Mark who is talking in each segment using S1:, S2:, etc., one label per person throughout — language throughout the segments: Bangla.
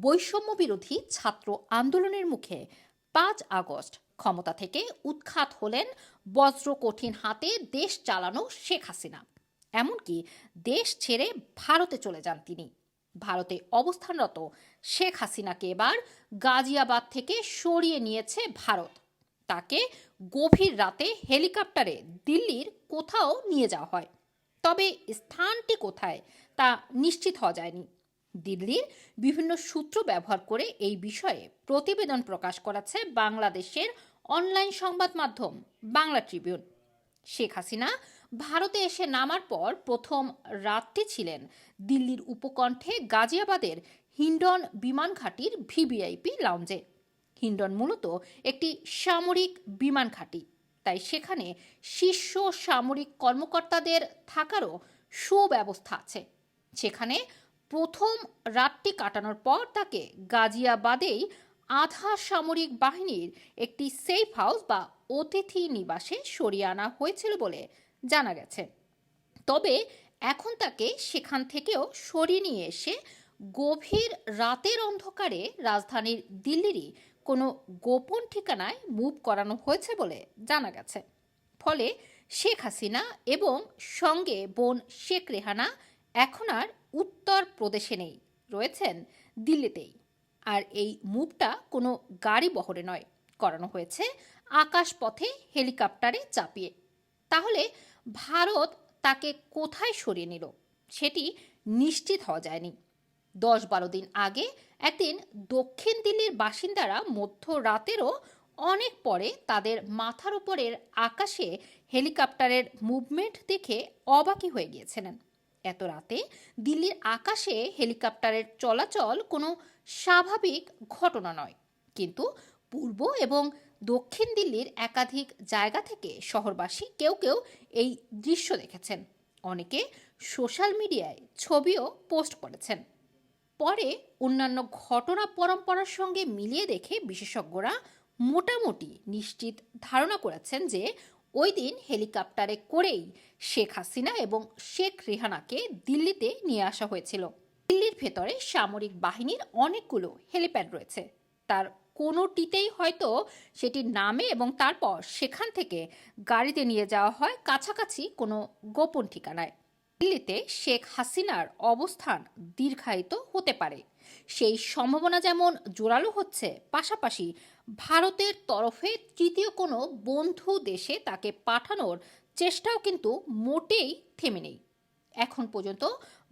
S1: বৈষম্য বিরোধী ছাত্র আন্দোলনের মুখে পাঁচ আগস্ট ক্ষমতা থেকে উৎখাত হলেন বজ্র কঠিন হাতে দেশ চালানো শেখ হাসিনা। এমনকি দেশ ছেড়ে ভারতে চলে যান তিনি। ভারতে অবস্থানরত শেখ হাসিনাকে এবার গাজিয়াবাদ থেকে সরিয়ে নিয়েছে ভারত। তাকে গভীর রাতে হেলিকপ্টারে দিল্লির কোথাও নিয়ে যাওয়া হয়। তবে স্থানটি কোথায় তা নিশ্চিত হওয়া যায়নি। দিল্লির বিভিন্ন সূত্র ব্যবহার করে এই বিষয়ে প্রতিবেদন প্রকাশ করেছে বাংলাদেশের অনলাইন সংবাদ মাধ্যম বাংলা ট্রিবিউন। শেখ হাসিনা ভারতে এসে নামার পর প্রথম রাতটি ছিলেন দিল্লির উপকণ্ঠে গাজিয়াবাদের হিন্ডন বিমান ঘাঁটির ভিভিআইপি লাউঞ্জে। হিন্ডন মূলত একটি সামরিক বিমান ঘাঁটি, তাই সেখানে শীর্ষ সামরিক কর্মকর্তাদের থাকারও সুব্যবস্থা আছে। সেখানে প্রথম রাতটি কাটানোর পর তাকে গাজিয়াবাদেই আধা সামরিক বাহিনীর একটি সেফ হাউস বা অতিথি নিবাসে সরিয়ে আনা হয়েছিল বলে জানা গেছে। তবে এখন তাকে সেখান থেকেও সরিয়ে নিয়ে এসে গভীর রাতের অন্ধকারে রাজধানীর দিল্লিরই কোনো গোপন ঠিকানায় মুভ করানো হয়েছে বলে জানা গেছে। ফলে শেখ হাসিনা এবং সঙ্গে বোন শেখ রেহানা এখন আর উত্তর প্রদেশে নেই, রয়েছেন দিল্লিতেই। আর এই মুভটা কোনো গাড়ি বহরে নয়, করানো হয়েছে আকাশপথে হেলিকপ্টারে চাপিয়ে। তাহলে ভারত তাকে কোথায় সরিয়ে নিল, সেটি নিশ্চিত হওয়া যায়নি। দশ বারো দিন আগে একদিন দক্ষিণ দিল্লির বাসিন্দারা মধ্যরাতেরও অনেক পরে তাদের মাথার উপরের আকাশে হেলিকপ্টারের মুভমেন্ট দেখে অবাকি হয়ে গিয়েছিলেন। এত রাতে দিল্লির আকাশে হেলিকপ্টারের চলাচল কোনো স্বাভাবিক ঘটনা নয়। কিন্তু পূর্ব এবং দক্ষিণ দিল্লির একাধিক জায়গা থেকে শহরবাসী কেউ কেউ এই দৃশ্য দেখেছেন। অনেকে সোশ্যাল মিডিয়ায় ছবিও পোস্ট করেছেন। পরে অন্যান্য ঘটনা পরম্পরার সঙ্গে মিলিয়ে দেখে বিশেষজ্ঞরা মোটামুটি নিশ্চিত ধারণা করেছেন যে ওই দিন হেলিকপ্টারে করেই শেখ হাসিনা এবং শেখ রেহানাকে দিল্লিতে নিয়ে আসা হয়েছিল। দিল্লির ভেতরে সামরিক বাহিনীর অনেকগুলো হেলিপ্যাড রয়েছে। তার কোনোটিতেই হয়তো সেটি নামে এবং তারপর সেখান থেকে গাড়িতে নিয়ে যাওয়া হয় কাছাকাছি কোনো গোপন ঠিকানায়। দিল্লিতে শেখ হাসিনার অবস্থান দীর্ঘায়িত হতে পারে। সেই সম্ভাবনা যেমন জোরালো হচ্ছে, পাশাপাশি ভারতের তরফে তৃতীয় কোনো বন্ধু দেশে তাকে পাঠানোর চেষ্টাও কিন্তু মোটেই থেমে নেই। এখন পর্যন্ত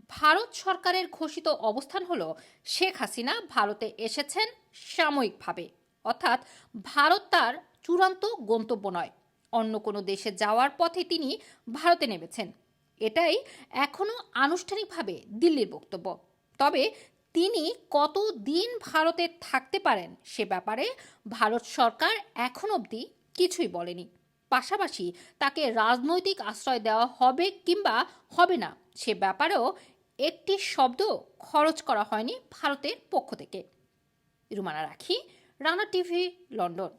S1: ভারত সরকারের ঘোষিত অবস্থান হলো, শেখ হাসিনা ভারতে এসেছেন সাময়িকভাবে। অর্থাৎ ভারত তার চূড়ান্ত গন্তব্য নয়। অন্য কোনো দেশে যাওয়ার পথে তিনি ভারতে নেমেছেন। এটাই এখনও আনুষ্ঠানিকভাবে দিল্লির বক্তব্য। তবে তিনি কত দিন ভারতে থাকতে পারেন সে ব্যাপারে ভারত সরকার এখন অবধি কিছুই বলেনি। পাশাপাশি তাকে রাজনৈতিক আশ্রয় দেওয়া হবে কিংবা হবে না, সে ব্যাপারেও একটি শব্দ খরচ করা হয়নি ভারতের পক্ষ থেকে। রুমানা রাখি, রানা টিভি, লন্ডন।